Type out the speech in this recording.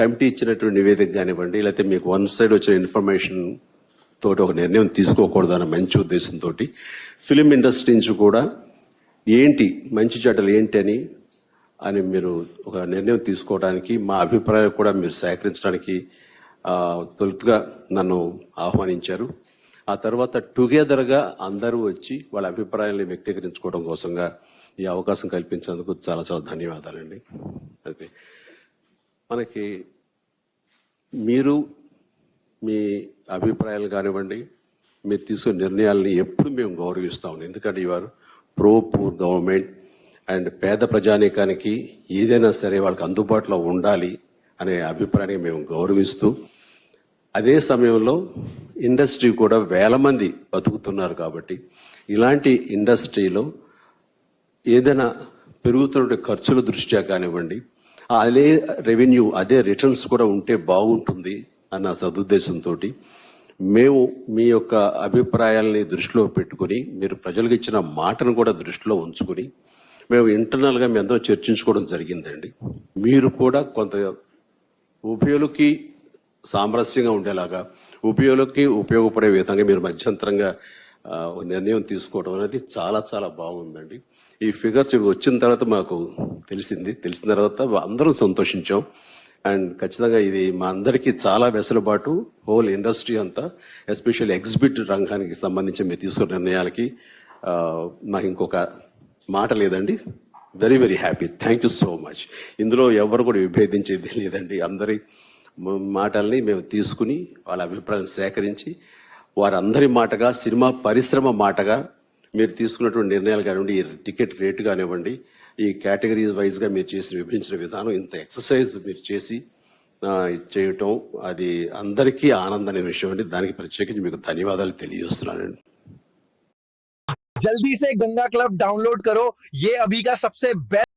Committee ఇచ్చినటువంటి నివేదిక కానివ్వండి లేకపోతే మీకు వన్ సైడ్ వచ్చిన ఇన్ఫర్మేషన్ తోటి ఒక నిర్ణయం తీసుకోకూడదు అన్న మంచి ఉద్దేశంతో ఫిలిం ఇండస్ట్రీ నుంచి కూడా ఏంటి మంచి చెడ్డలు ఏంటి అని అని మీరు ఒక నిర్ణయం తీసుకోవడానికి మా అభిప్రాయాలు కూడా మీరు సేకరించడానికి తొలుతుగా నన్ను ఆహ్వానించారు. ఆ తర్వాత టుగెదర్గా అందరూ వచ్చి వాళ్ళ అభిప్రాయాలను వ్యక్తీకరించుకోవడం కోసంగా ఈ అవకాశం కల్పించినందుకు చాలా చాలా ధన్యవాదాలండి. అయితే మనకి మీరు మీ అభిప్రాయాలు కానివ్వండి మీరు తీసుకునే నిర్ణయాలని ఎప్పుడు మేము గౌరవిస్తాం. ఎందుకంటే ఇవారు ప్రో పూర్ గవర్నమెంట్ అండ్ పేద ప్రజానీకానికి ఏదైనా సరే వాళ్ళకి అందుబాటులో ఉండాలి అనే అభిప్రాయాన్ని మేము గౌరవిస్తూ అదే సమయంలో ఇండస్ట్రీ కూడా వేల మంది బతుకుతున్నారు కాబట్టి ఇలాంటి ఇండస్ట్రీలో ఏదైనా పెరుగుతున్న ఖర్చుల దృష్ట్యా కానివ్వండి అదే రెవెన్యూ అదే రిటర్న్స్ కూడా ఉంటే బాగుంటుంది అన్న సదుద్దేశంతో మేము మీ యొక్క అభిప్రాయాల్ని దృష్టిలో పెట్టుకుని మీరు ప్రజలకు ఇచ్చిన మాటను కూడా దృష్టిలో ఉంచుకుని మేము ఇంటర్నల్గా మీ ఎంతో చర్చించుకోవడం జరిగిందండి. మీరు కూడా కొంత ఉభయులకి సామరస్యంగా ఉండేలాగా ఉభయులకి ఉపయోగపడే విధంగా మీరు మధ్యంతరంగా నిర్ణయం తీసుకోవడం అనేది చాలా చాలా బాగుందండి. ఈ ఫిగర్స్ ఇవి వచ్చిన తర్వాత మాకు తెలిసింది. తెలిసిన తర్వాత అందరం సంతోషించాం. అండ్ ఖచ్చితంగా ఇది మా అందరికీ చాలా వెసులుబాటు. హోల్ ఇండస్ట్రీ అంతా ఎస్పెషల్లీ ఎగ్జిబిట్ రంగానికి సంబంధించి మీరు తీసుకున్న నిర్ణయాలకి మాకు నాకు ఇంకొక మాట లేదండి. Very very happy thank you so much ఇందులో ఎవరు కూడా విభేదించేది లేదండి. అందరి మాటల్ని మేము తీసుకుని వాళ్ళ అభిప్రాయం సేకరించి వారందరి మాటగా సినిమా పరిశ్రమ మాటగా మీరు తీసుకున్నటువంటి నిర్ణయాలు కానివ్వండి ఈ టికెట్ రేటు కానివ్వండి ఈ కేటగిరీస్ వైజ్గా మీరు చేసిన విభజించిన విధానం ఇంత ఎక్సర్సైజ్ మీరు చేసి చేయటం అది అందరికీ ఆనందం అనే విషయం అండి. దానికి ప్రత్యేకించి మీకు ధన్యవాదాలు తెలియజేస్తున్నానండి. जल्दी से గంగా క్లబ్ డౌన్లోడ్ करो। ये अभी का సబ్సే బెస్ట్